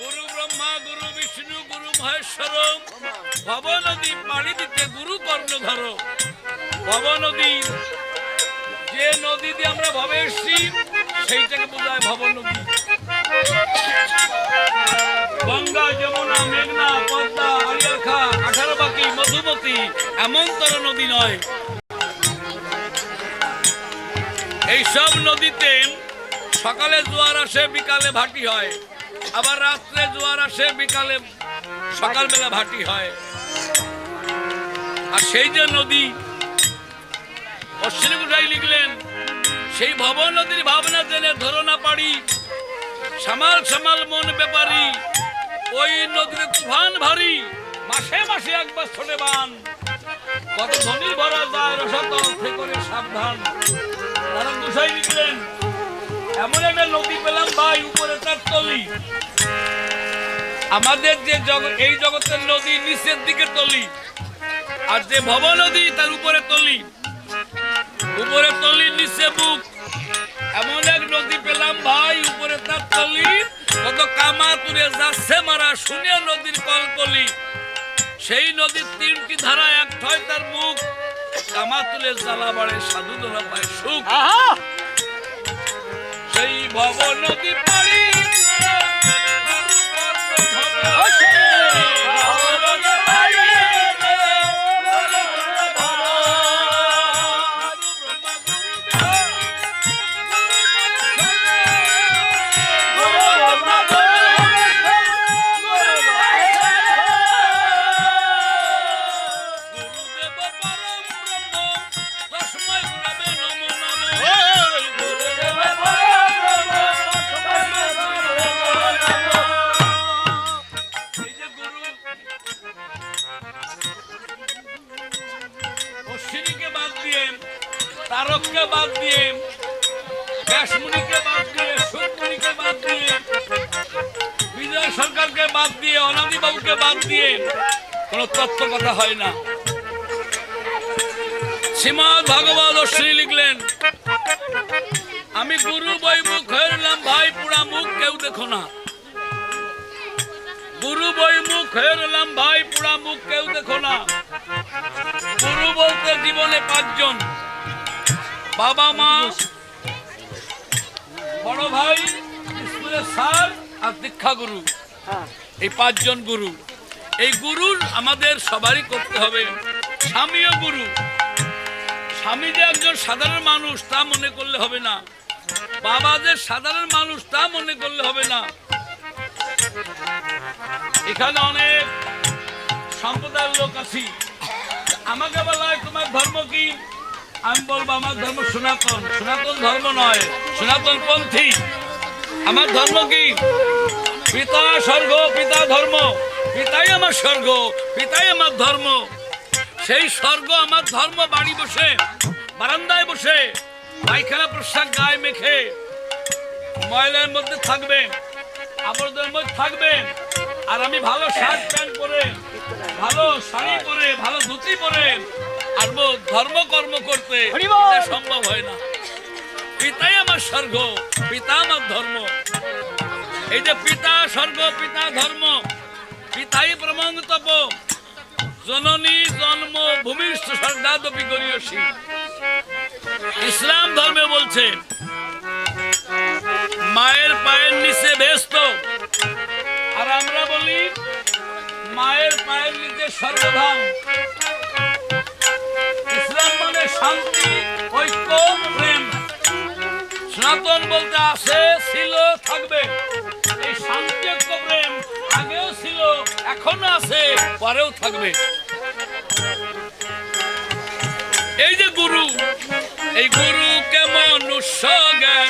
গুরু ব্রহ্মা, গুরু বিষ্ণু, গুরু মহেশ্বর ভব নদী পাড়ি দিতে গুরু কর্ণধর। ভব নদী, যে নদী দিয়ে আমরা ভবে এসছি, সেইটাকে বোঝায় ভব নদী। গঙ্গা, যমুনা, মেঘনা, পদ্মা আলিয়াখা আঠারো বাকি মধুমতি এমন তর নদী নয়। এইসব নদীতে সকালে জোয়ার আসে, বিকালে ভাটি হয়। আবার রাত্রে জোয়ার আসে, বিকালে সকালবেলা ভাটি হয়। আর সেই যে নদী, অশ্বিনী গুটাই লিখলেন, সেই ভব নদীর ভাবনা জেনে ধরো না পারি সামাল সামাল মন ব্যাপারী, ওই নদীর তুফান ভারী, মাসে মাসে একবার ছোটে বান। কত ধনী ভরা যায় রসতল থেকে সাবধান। তারা গুছাই লিখলেন এমন একটা নদী পেলাম ভাই, উপরে তার তলি। আমাদের যে জগৎ এই জগতের নদী নিচের দিকে তলি। আর যে ভব নদী, তার উপরে তলি। উপরে তলি, নিচে বুক। এমন এক নদী পেলাম ভাই, উপরে তার তলি। কত কামা তুলে যাচ্ছে মারা, শুনে নদীর কলকলি সেই নদীর তিনটি ধারা, এক ঠয় তার মুখ। কামা তুলে জ্বালা বাড়ে, সাধু ধরা পায় সুখ। সেই ভব নদী পাড়ি। তারককে বাদ দিয়ে ব্যাসমুনিকে বাদ দিয়ে বাদ দিয়ে, বিজয় সরকারকে বাদ দিয়ে অনাদি বাবুকে বাদ দিয়ে কোন তত্ত্ব কথা হয় না। শ্রীমদ ভাগবত শ্রী লিখলেন, আমি গুরু বৈমুখ রইলাম ভাই পুরা মুখ কেউ দেখো না। গুরু বৈমুখ রইলাম ভাই পুরা মুখ কেউ দেখো না। গুরু বলতে জীবনে পাঁচজন। বাবা মা, বড় ভাই, স্কুলের স্যার আর দীক্ষা গুরু। এই পাঁচজন গুরু। এই গুরুর আমাদের সবারই করতে হবে। স্বামীও গুরু। স্বামী যে একজন সাধারণ মানুষ, তা মনে করলে হবে না। বাবা যে সাধারণ মানুষ, তা মনে করলে হবে না। এখানে অনেক সম্প্রদায়ের লোক আছি। আমাকে বলা হয়, তোমার ধর্ম কি? আমি বলব, আমার ধর্ম সনাতন। সনাতন ধর্ম নয়, সনাতন পন্থী। আমার ধর্ম কি? পিতা স্বর্গ, পিতা ধর্ম। পিতাই আমার স্বর্গ, পিতাই আমার ধর্ম। সেই স্বর্গ, আমার ধর্ম বাড়ি বসে, বারান্দায় বসে, পায়খানা প্রসাদ গায়ে মেখে, ময়লার মধ্যে থাকবে, আবর্জনার মধ্যে থাকবে, আর আমি ভালো শার্ট প্যান্ট পরে, ভালো শাড়ি পরে, ভালো ধুতি পরে আসব ধর্ম কর্ম করতে সম্ভব হয় না। পিতাই আমার স্বর্গ পিতা আমার ধর্ম। এই যে পিতা স্বর্গ পিতা ধর্ম পিতাই প্রমাণতপ জননী জন্ম ভূমিষ্ঠ স্বর্গাদপি করিয়সী ইসলাম ধর্মে বলছে মায়ের পায়ের নিচে ব্যস্ত। আর আমরা বলি মায়ের পায়ের নিচে সর্বধাম ইসলাম মানে শান্তি, ঐক্য, প্রেম। সনাতন বলতে আছে, ছিল, থাকবে। এই শান্তি ঐক্য প্রেম আগেও ছিল, এখনও আছে, পরেও থাকবে। এই যে গুরু, এই গুরুকে মনুষ্য জ্ঞান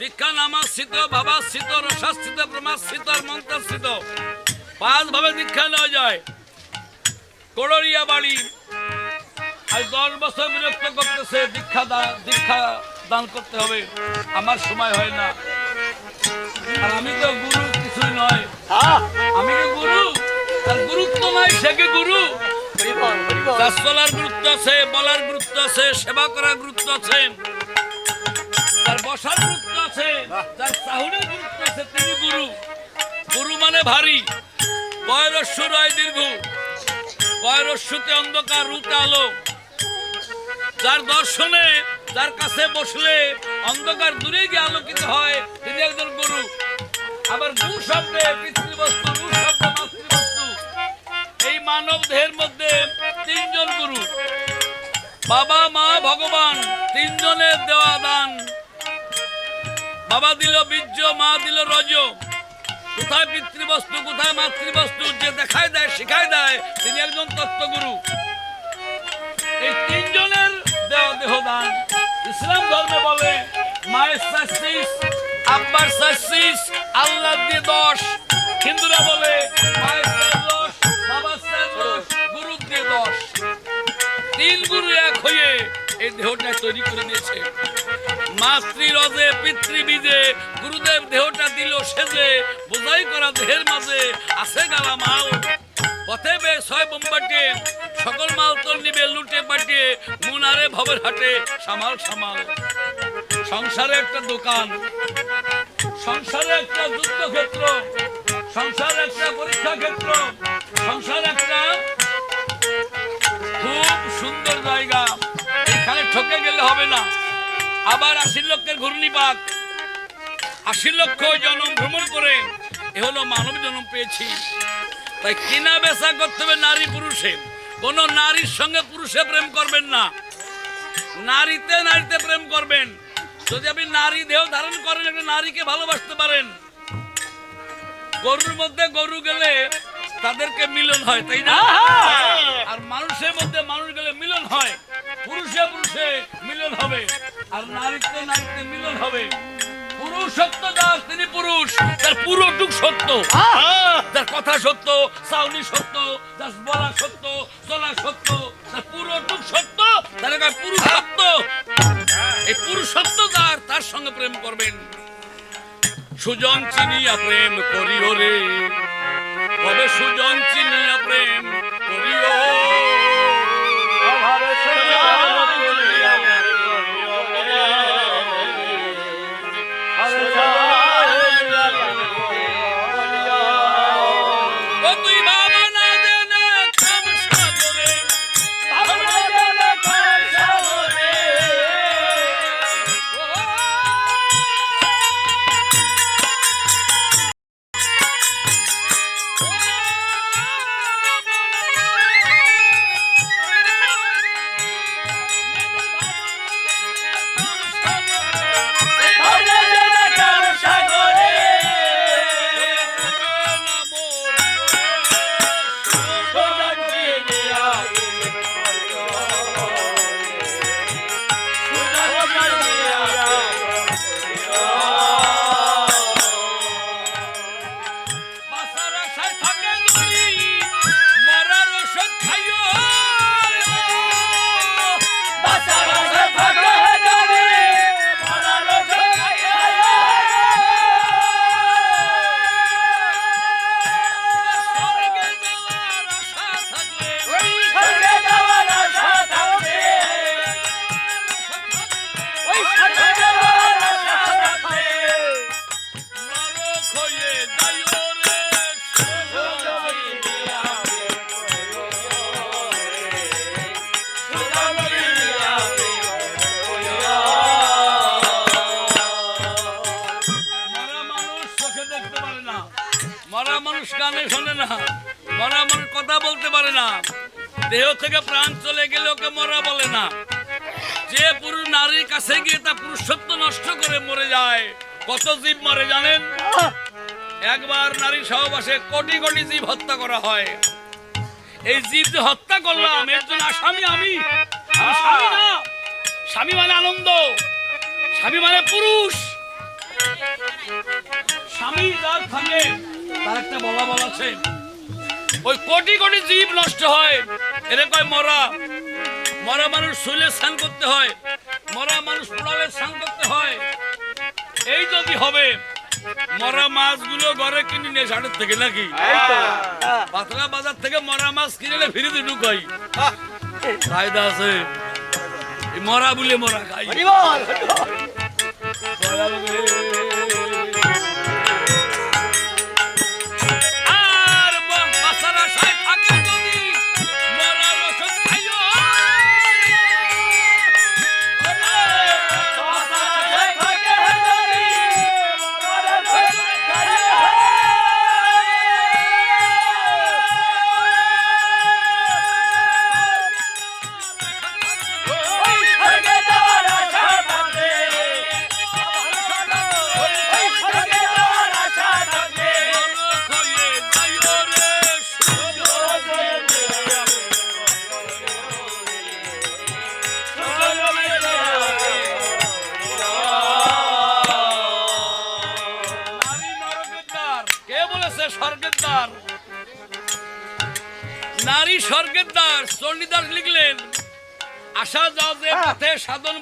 দীক্ষা নামাস্থিত ভাবাস্থিত রসাস্থিত ব্রহ্মাস্থিত আর মন্ত্রস্থিত পাঁচ ভাবে দীক্ষা নেওয়া যায়। কোড়রিয়া বাড়ি। আজ দশ বছর বিরক্ত করতেছে দীক্ষা দান দীক্ষা দান করতে হবে। আমার সময় হয় না। আর আমি তো গুরু কিছুই নয়। আমি কি গুরু? তার গুরুত্ব নাই সে কি গুরু? চলার গুরুত্ব আছে বলার গুরুত্ব আছে সেবা করার গুরুত্ব আছে। বসার গুরুত্ব আছে। তার চাহুরের গুরুত্ব আছে তিনি গুরু। গুরু মানে ভারী। বয়রস্য রয় দীর্ঘ। বয়রস্যতে অন্ধকার রূপে আলো। যার দর্শনে, যার কাছে বসলে অন্ধকার দূরে গিয়ে আলোকিত হয়, তিনি একজন গুরু। আবার গু শব্দে, পিতৃবস্তু রু শব্দে, মাতৃবস্তু। এই মানব দেহের মধ্যে তিনজন গুরু। বাবা, মা, ভগবান, তিনজনের দেওয়া দান। বাবা দিল বীর্য, মা দিল রজ। কোথায় পিতৃবস্তু, কোথায় মাতৃবস্তু, যে দেখায় দেয়, শিখায় দেয়, তিনি একজন তত্ত্বগুরু। এই তিনজনের দেহ দান। ইসলাম ধর্মে বলে, মায়ের সাসিস, আব্বার সাসিস আল্লাহ দিয়ে দশ। হিন্দুরা বলে, মায়ের দশ, বাবার দশ গুরু দিয়ে দশ। তিন গুরু এক হয়ে দেহটা তৈরি করে দিয়েছে মাতৃ রজে পিতৃবীজে গুরুদেব দেহটা দিল সেজে, বোঝাই করা দেহের মাঝে আছে গালা মাল। পথে বে ছয় বোম্বাটে সকল মাল তোর নিবে লুটে পাটিয়ে মুনারে ভবের হাটে সামাল সামাল। সংসারে একটা দোকান, সংসারে একটা যুদ্ধক্ষেত্র, সংসারে একটা পরীক্ষা ক্ষেত্র সংসার একটা খুব সুন্দর জায়গা। ঠকে গেলে হবে না। আবার আশি লক্ষের ঘূর্ণিপাক। আশি লক্ষ জনম ভ্রমণ করে এ হলো মানব জন্ম পেয়েছি। তাই কিনা বেচা করতে হবে নারী পুরুষে। কোন নারীর সঙ্গে পুরুষে প্রেম করবেন না। নারীতে নারীতে প্রেম করবেন। যদি আপনি নারী দেহ ধারণ করেন একটা নারীকে ভালোবাসতে পারেন। গরুর মধ্যে গরু গেলে তাদেরকে মিলন হয় তাই না? আর মানুষের মধ্যে মানুষ গেলে মিলন হয় পুরুষে পুরুষে মিলন হবে আর নারীতে নারীতে মিলন হবে। তিনি পুরুষ তার পুরোটুক সত্য। যার কথা সত্য সাউনি সত্য যার বলা সত্য চলা সত্য তার পুরোটুক সত্য তার কয় পুরুষত্ব এই যার তার সঙ্গে প্রেম করবেন। সুজন চিনিয়া প্রেম করিও রে। কবে সুজন চিনিয়া প্রেম মানুষ কানে শোনে না। মরা মানুষ কথা বলতে পারে না। দেহ থেকে প্রাণ চলে গেলে ওকে মরা বলে না। যে পুরুষ নারীর কাছে গিয়ে তা পুরুষত্ব নষ্ট করে মরে যায়, কত জীব মরে জানেন? একবার নারী সহবাসে কোটি কোটি জীব হত্যা করা হয়। এই জীব যে হত্যা করলাম, এর জন্য আসামি আমি। স্বামী মানে আনন্দ। স্বামী মানে পুরুষ। স্বামী যার থাকে তার একটা বলা বলা আছে। ওই কোটি কোটি জীব নষ্ট হয়। এরে কয় মরা। মরা মানুষ শুলে স্নান করতে হয়। মরা মানুষ পোড়ালে স্নান করতে হয়। এই যদি হবে মরা মাছগুলো ঘরে কিনে নিয়ে সাড়ের থেকে নাকি? পাতলা বাজার থেকে মরা মাছ কিনে ফিরে ঢুকাই। ফায়দা আছে। মরা বলে মরা খাই।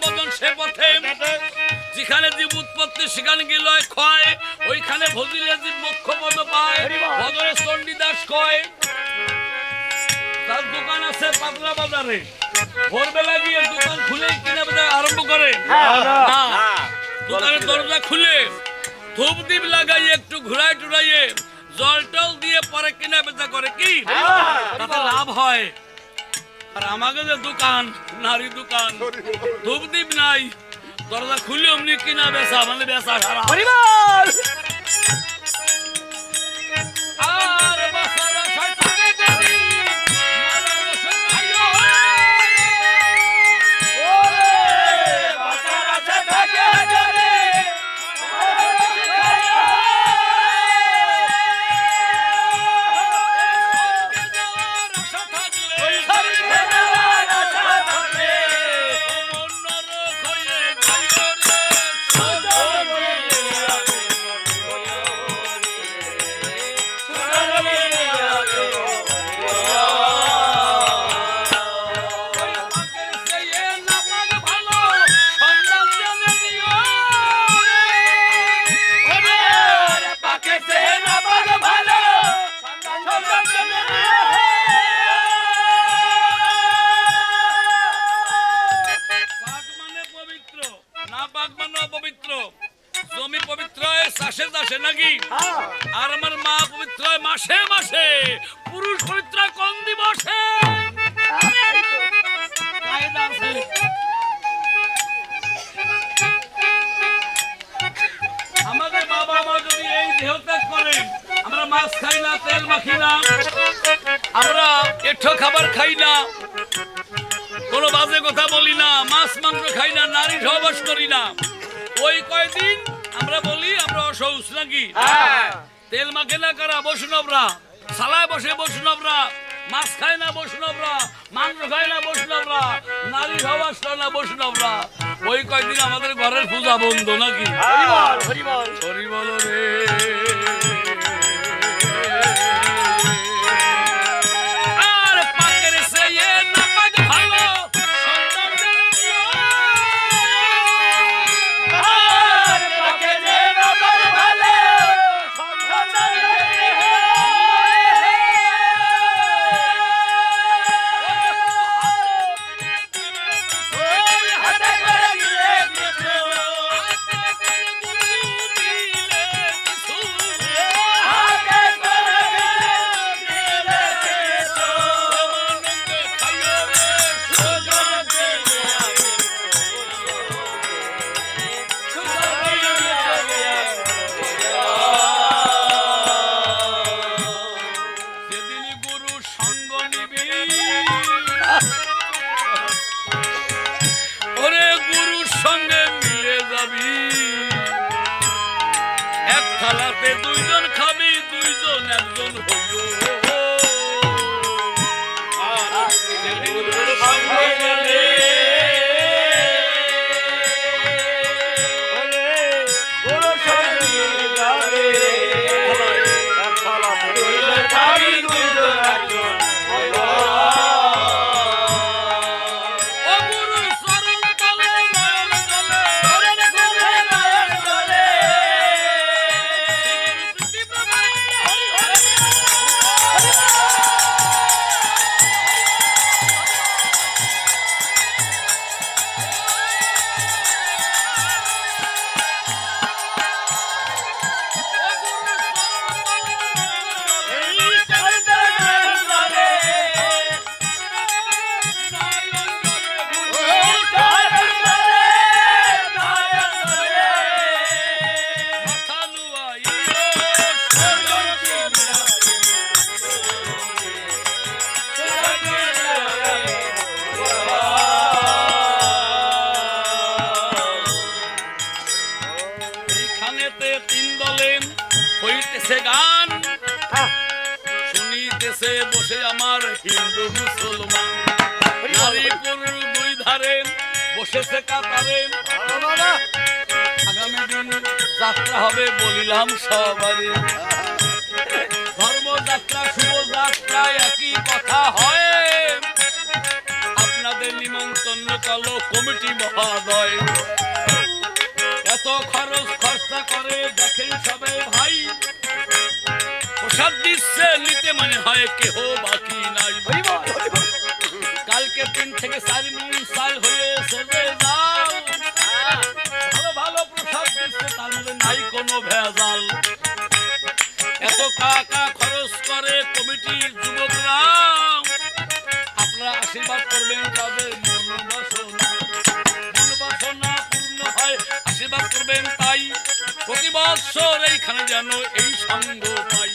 সাধন সে পথে। যেখানে জীব উৎপত্তি, সেখানে গেল ক্ষয়। ওইখানে ভজিলে জীব মুখ্য পদ পায়। বদরে চণ্ডীদাস কয়। তার দোকান আছে পাতলা বাজারে। ভোরবেলা গিয়ে দোকান খুলে কিনে আরম্ভ করে। দোকানের দরজা খুলে। ধূপ দ্বীপ লাগাইয়ে একটু ঘুরাই টুরাইয়ে জল টল দিয়ে পরে কিনা বেচা করে কি? তাতে লাভ হয়। আর আমাকে যে দোকান, নারী দোকান, ধূপদীপ নাই, দরজা খুলে অমনি কিনা বেচা মানে বেচা সারা। চাষে নাকি? আর আমার মা পবিত্র মাসে মাসে, পুরুষ পবিত্র কোন দিবসে? বাবা যদি এই আমরা মাছ খাই না, তেল মাখি না, আমরা খাবার খাই না, কোনো বাজে কথা বলি না, মাছ মাংস খাই না নারী সহবাস করি না, ওই কয়দিন আমরা বলি আমরা অসৌস নাকি? তেল মাখে না কারা? বৈষ্ণবরা। সালায় বসে বৈষ্ণবরা। মাছ খায় না বৈষ্ণবরা। মাংস খায় না বৈষ্ণবরা। নারী সবাস না বৈষ্ণবরা। ওই কয়দিন আমাদের ঘরের পূজা বন্ধ নাকি? হরি বল রে। কাতারে আগামী দিন যাত্রা হবে বলিলাম সবারে। ধর্মযাত্রা শুভযাত্রা একই কথা হয়। আপনাদের নিমন্ত্রণ কালো কমিটি মহোদয়। এত খরচ খরচা করে দেখেন সবে ভাই। প্রসাদ দিচ্ছে নিতে মনে হয় কেহ বাকি নাই। কালকে তিন থেকে চার মন সাল কোনো ভেজাল? এত টাকা খরচ করে কমিটির যুবকরা আপনারা আশীর্বাদ করবেন তাদের আশীর্বাদ করবেন তাই। প্রতি বছর এইখানে যেন এই সঙ্গ পাই।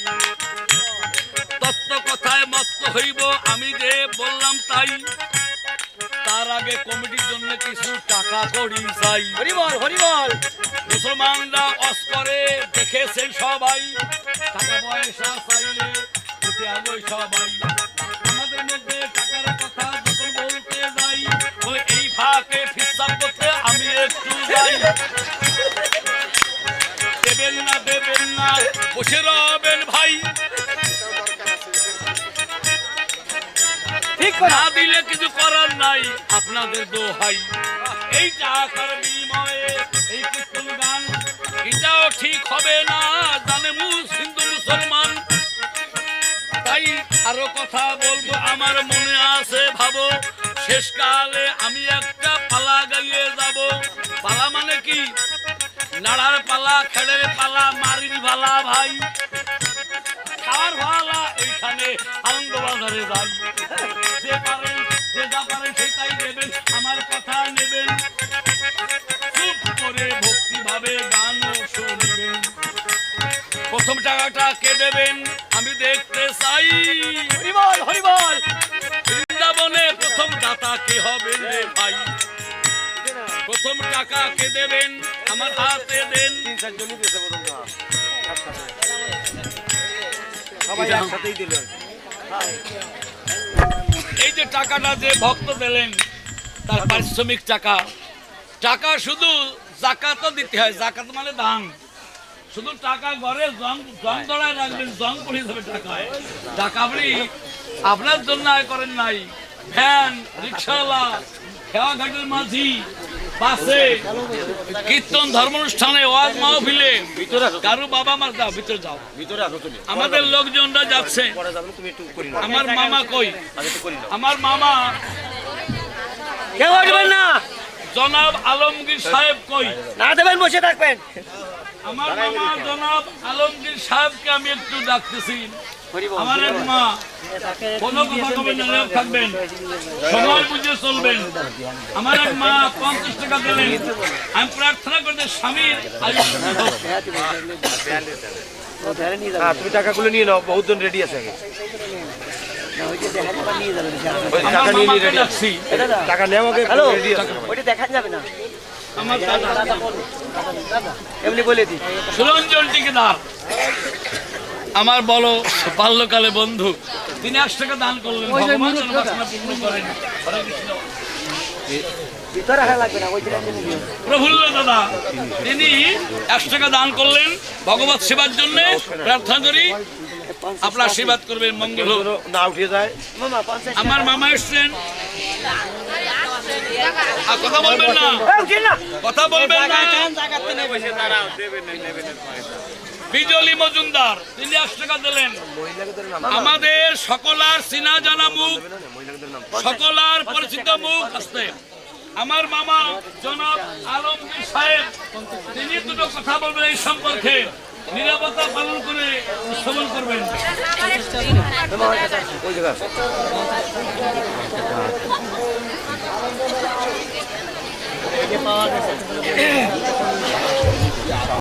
তত্ত্ব কথায় মত্ত হইব, আমি যে বললাম তাই। আগে কমিটির জন্য কিছু টাকা করি চাই। হরিবল হরিবল। মুসলমানরা অস্করে দেখেছেন সবাই। টাকা পয়সা চাইলে সবাই। আমাদের মধ্যে টাকার কথা যখন বলতে যাই ওই এই ফাঁকে ফিসাব করতে আমি একটু যাই। দেবেন না দেবেন না বসে রবেন না দিলে কিছু করার নাই, আপনাদের দোহাই। এই টাকার এটাও ঠিক হবে না, জানে মুস হিন্দু, মুসলমান। তাই আরও কথা বলব, আমার মনে আছে ভাবো, শেষকালে আমি একটা পালা গাইয়ে যাব। পালা মানে কি? নাড়ার পালা খেড়ের পালা, মারির পালা ভাই। খাওয়ার ভালা, এইখানে আনন্দ বাজারে যাই। টাকাটা কে দেবেন আমি দেখতে চাই। হরিবল হরিবল। বৃন্দাবনে প্রথম দাতা কে হবে রে ভাই? প্রথম টাকা কে দেবেন? আমার হাতে দেন। তিন চারজনই দিয়েছে প্রথম সবাই একসাথেই দিল। এই যে টাকাটা যে ভক্ত দিলেন তার পারিশ্রমিক টাকা। টাকা শুধু জাকাতও দিতে হয় জাকাত মানে দান। শুধু টাকা ঘরে জং জং দড়ায় রাখবেন জং করে হিসাবে টাকা হয় টাকা আপনি আপনার জন্য আয় করেন নাই। ভ্যান রিক্সাওয়ালা খেওয়া ঘাটের মাঝি বাসে কীর্তন ধর্ম অনুষ্ঠানে ওয়াজ মাহফিলে। কারু বাবা মার যাও ভিতরে যাও। ভিতরে আসো তুমি আমাদের লোকজনরা যাচ্ছে। আমার মামা কই? আমার মামা কেউ আসবেন না। জনাব আলমগীর সাহেব কই? না দেবেন বসে থাকবেন। আমার মামা জনাব আলমগীর সাহেবকে আমি একটু ডাকতেছি। আমার এক মা কোনো কথা কবেন না থাকবেন। সময় বুঝে চলবেন। আমার এক মা পঞ্চাশ টাকা দিলেন। আমি প্রার্থনা করতে স্বামীর। হ্যাঁ তুমি টাকাগুলো নিয়ে নাও বহুত জন রেডি আছে টাকা নিয়ে মামাকে রেডি ডাকছি। টাকা নেওয়া দেখান যাবে না। আমার দাদা। এমনি বলে দিই। সুরঞ্জন টিকেদার আমার বড় বাল্যকালে বন্ধু। তিনি একশো টাকা দান করলেন ভগবান পূর্ণ করেন। প্রফুল্ল দাদা তিনি একশো টাকা দান করলেন ভগবত সেবার জন্য প্রার্থনা করি। আপনার আশীর্বাদ করবেন মঙ্গল হোক। না উঠে যায়। আমার মামা এসছেন। কথা বলবেন না। কথা বলবেন না। বিজলি মজুমদার তিনি একশো টাকা দিলেন। আমাদের সকলার চিনা জানা মুখ সকলার পরিচিত মুখ আসতে আমার মামা জনাব আলমগীর সাহেব তিনি দুটো কথা বলবেন এই সম্পর্কে। নিরাপত্তা পালন করে শ্রবণ করবেন। Thank you.